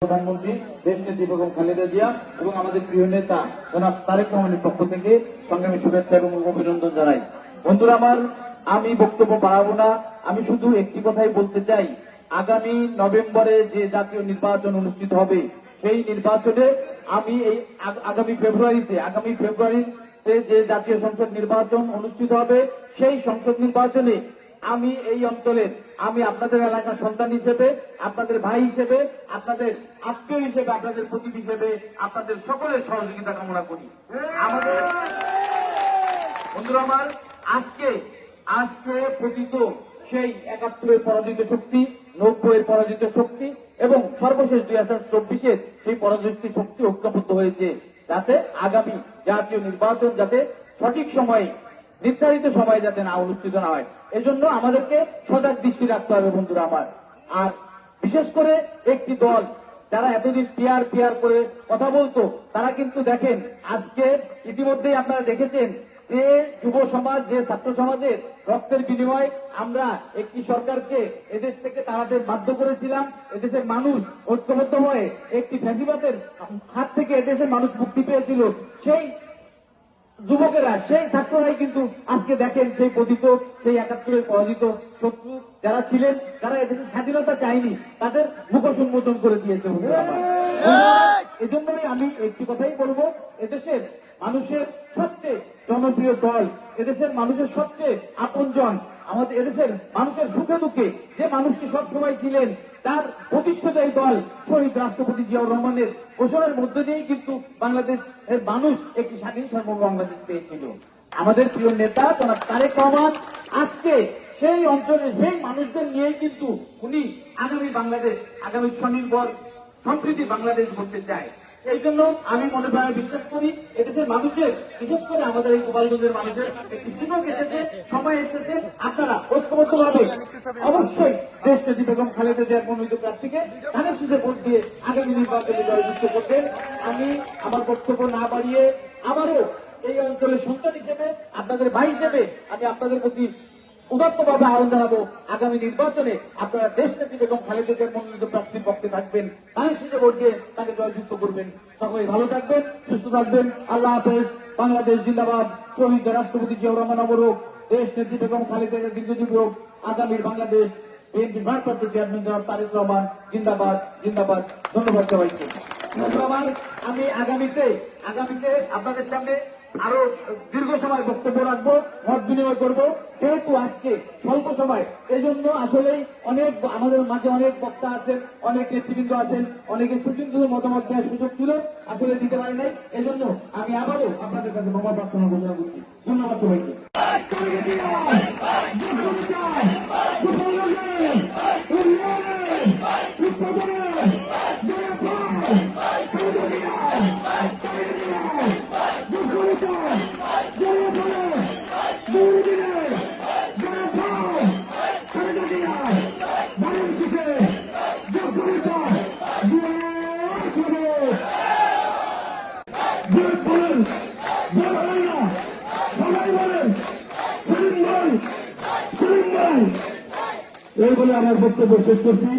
প্রধানমন্ত্রী দেশ নেত্রী বেগম খালেদা জিয়া এবং আমাদের প্রিয় নেতা জনাব তারেক রহমানের পক্ষ থেকে সংগ্রামী শুভেচ্ছা এবং অভিনন্দন জানাই। বন্ধুরা, আমার আমি বক্তব্য বাড়াবো না। আমি শুধু একটি কথাই বলতে চাই। আগামী নভেম্বরে যে জাতীয় নির্বাচন অনুষ্ঠিত হবে, সেই নির্বাচনে আমি এই আগ- আগামী ফেব্রুয়ারিতে আগামী ফেব্রুয়ারিতে যে জাতীয় সংসদ নির্বাচন অনুষ্ঠিত হবে, সেই সংসদ নির্বাচনে আমি এই অঞ্চলের, আমি আপনাদের এলাকার সন্তান হিসেবে, আপনাদের ভাই হিসেবে, আপনাদের আত্মীয় হিসেবে, আপনাদের প্রতীক হিসেবে, আপনাদের সকলের সহযোগিতা কামনা করি। আমাদের বন্ধুরা আমার, আজকে আজকে পতিত সেই একাত্তরের পরাজিত শক্তি, নব্বইয়ের পরাজিত শক্তি এবং সর্বশেষ দুই হাজার চব্বিশের সেই পরাজিত শক্তি ঐক্যবদ্ধ হয়েছে যাতে আগামী জাতীয় নির্বাচন যাতে সঠিক সময়ে, নির্ধারিত সময়ে যাতে না অনুষ্ঠিত না হয়। এজন্য আমাদেরকে সজাগ দৃষ্টি রাখতে হবে, বন্ধুরা আমার। আর বিশেষ করে একটি দল, যারা এতদিন পিয়ার পিয়ার করে কথা বলতো, তারা কিন্তু দেখেন, আজকে ইতিমধ্যেই আপনারা দেখেছেন যে যুব সমাজ, যে ছাত্র সমাজের রক্তের বিনিময়ে আমরা একটি সরকারকে এদেশ থেকে তাড়াতে বাধ্য করেছিলাম। এদেশের মানুষ ঐক্যবদ্ধ হয়ে একটি ফ্যাসিবাদের হাত থেকে এদেশের মানুষ মুক্তি পেয়েছিল। সেই যুবকেরা সেই ছাত্ররাই কিন্তু আজকে দেখেন সেই পতিত সেই একাত্তরের পরাজিত শত্রু যারা ছিলেন যারা এদেশের স্বাধীনতা চায়নি তাদের মুখোশ উন্মোচন করে দিয়েছে। এজন্যই আমি একটি কথাই বলব এদেশের মানুষের সবচেয়ে জনপ্রিয় দল এদেশের মানুষের সবচেয়ে আপনজন আমাদের এদেশের মানুষের সুখে দুঃখে যে মানুষটি সবসময় ছিলেন, তার প্রতিষ্ঠিত এই দল শহীদ রাষ্ট্রপতি জিয়াউর রহমানের ঘোষণার মধ্য দিয়েই কিন্তু বাংলাদেশের মানুষ একটি স্বাধীন সার্বভৌম বাংলাদেশ পেয়েছিল। আমাদের প্রিয় নেতা জনাব তারেক রহমান আজকে সেই অঞ্চলে সেই মানুষদের নিয়েই কিন্তু উনি আগামী বাংলাদেশ, আগামী স্বনির্ভর, সম্প্রীতি বাংলাদেশ করতে চায়। এই জন্য আমি মনে প্রাণে বিশ্বাস করি, এদেশের মানুষের, বিশেষ করে আমাদের এই গোপালগঞ্জের মানুষের একটি সুযোগ এসেছে, সময় এসেছে, আপনারা ঐক্যবদ্ধ ভাবে অবশ্যই দেশ নেত্রী বেগম খালেদা জিয়ার মনোনীত প্রার্থীকে ধানের শীষে ভোট দিয়ে আগামী নির্বাচনে জয়যুক্ত করবেন। আমি আমার বক্তব্য না বাড়িয়ে আবারও এই অঞ্চলের সন্তান হিসেবে, আপনাদের ভাই হিসেবে আমি আপনাদের প্রতি উদাত্তভাবে আহ্বান জানাব। আগামী নির্বাচনে আপনারা দেশ নেত্রী বেগম খালেদা জিয়ার মনোনীত প্রার্থীর পক্ষে থাকবেন। তার শীষে ভোট দিয়ে তাকে জয়যুক্ত করবেন। সকলে ভালো থাকবেন, সুস্থ থাকবেন। আল্লাহ হাফেজ। বাংলাদেশ জিন্দাবাদ। শহীদ রাষ্ট্রপতি জিয়াউর রহমান অবরোধ দেশ নেত্রী বেগম খালেদা জিয়ার দীর্ঘজীবী হোক। আগামীর বাংলাদেশ বিএনপি ভারপ্রাপ্ত চেয়ারম্যান জনাব তারেক রহমান জিন্দাবাদ জিন্দাবাদ। ধন্যবাদ সবাইকে। আমি আগামীতে আগামীতে আপনাদের সামনে আরও দীর্ঘ সময় বক্তব্য রাখব, মত বিনিময় করব। যেহেতু আজকে স্বল্প সময় এই জন্য আসলেই অনেক আমাদের মাঝে অনেক বক্তা আছেন, অনেক নেতৃবৃন্দ আছেন, অনেকে সুচিন্ত মতামত দেওয়ার সুযোগ ছিল, আসলে দিতে পারি নাই। এই জন্য আমি আবারও আপনাদের কাছে ক্ষমা প্রার্থনা ঘোষণা করছি। ধন্যবাদ সবাইকে। বুলেট এই বলে আমার বক্তব্য শেষ করছি